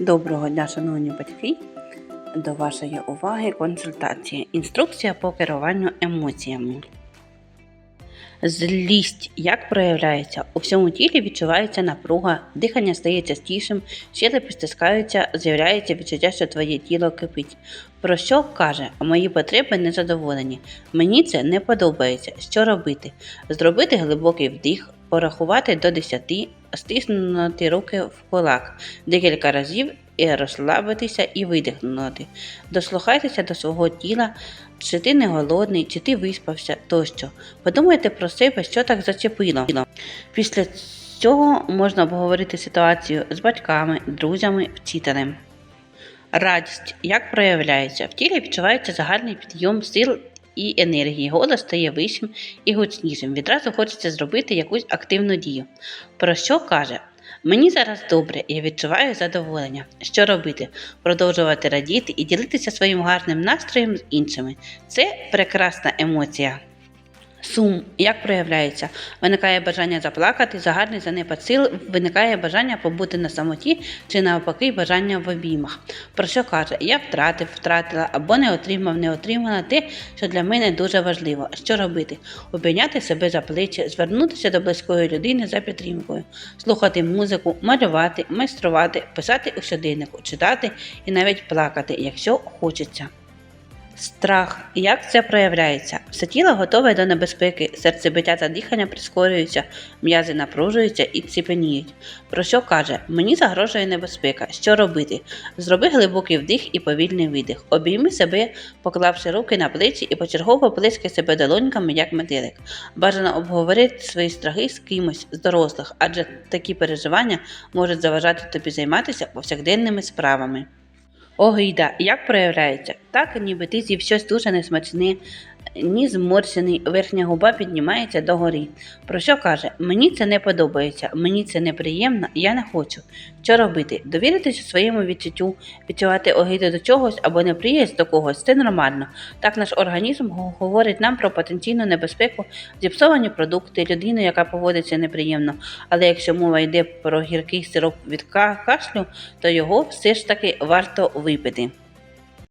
Доброго дня, шановні батьки. До вашої уваги консультація. Інструкція по керуванню емоціями. Злість як проявляється? У всьому тілі відчувається напруга, дихання стає частішим, щелепи стискаються, з'являється відчуття, що твоє тіло кипить. Про що каже? Мої потреби незадоволені. Мені це не подобається. Що робити? Зробити глибокий вдих, порахувати до 10, стиснути руки в кулак декілька разів і розслабитися і видихнути. Дослухайтеся до свого тіла, чи ти не голодний, чи ти виспався тощо. Подумайте про себе, що так зачепило. Після цього можна обговорити ситуацію з батьками, друзями, вчителем. Радість як проявляється? В тілі відчувається загальний підйом сил і енергії. Голос стає вищим і гучнішим. Відразу хочеться зробити якусь активну дію. Про що каже? Мені зараз добре, я відчуваю задоволення. Що робити? Продовжувати радіти і ділитися своїм гарним настроєм з іншими. Це прекрасна емоція. Сум як проявляється? Виникає бажання заплакати, загальний занепад сил, виникає бажання побути на самоті чи навпаки бажання в обіймах. Про що каже? Я втратив, втратила або не отримав, не отримала те, що для мене дуже важливо. Що робити? Обійняти себе за плечі, звернутися до близької людини за підтримкою, слухати музику, малювати, майструвати, писати у щоденнику, читати і навіть плакати, якщо хочеться. Страх. Як це проявляється? Все тіло готове до небезпеки, серцебиття та дихання прискорюються, м'язи напружуються і ціпеніють. Про що каже? Мені загрожує небезпека. Що робити? Зроби глибокий вдих і повільний видих. Обійми себе, поклавши руки на плечі і почергово плескай себе долоньками, як метелик. Бажано обговорити свої страхи з кимось з дорослих, адже такі переживання можуть заважати тобі займатися повсякденними справами. Огида як проявляється? Так, ніби ти з'їв щось дуже несмачне, ні зморщений, верхня губа піднімається догори. Про що каже? Мені це не подобається, мені це неприємно, я не хочу. Що робити? Довіритися своєму відчуттю, відчувати огиду до чогось або неприязнь до когось це нормально. Так наш організм говорить нам про потенційну небезпеку, зіпсовані продукти, людину, яка поводиться неприємно. Але якщо мова йде про гіркий сироп від кашлю, то його все ж таки варто випити.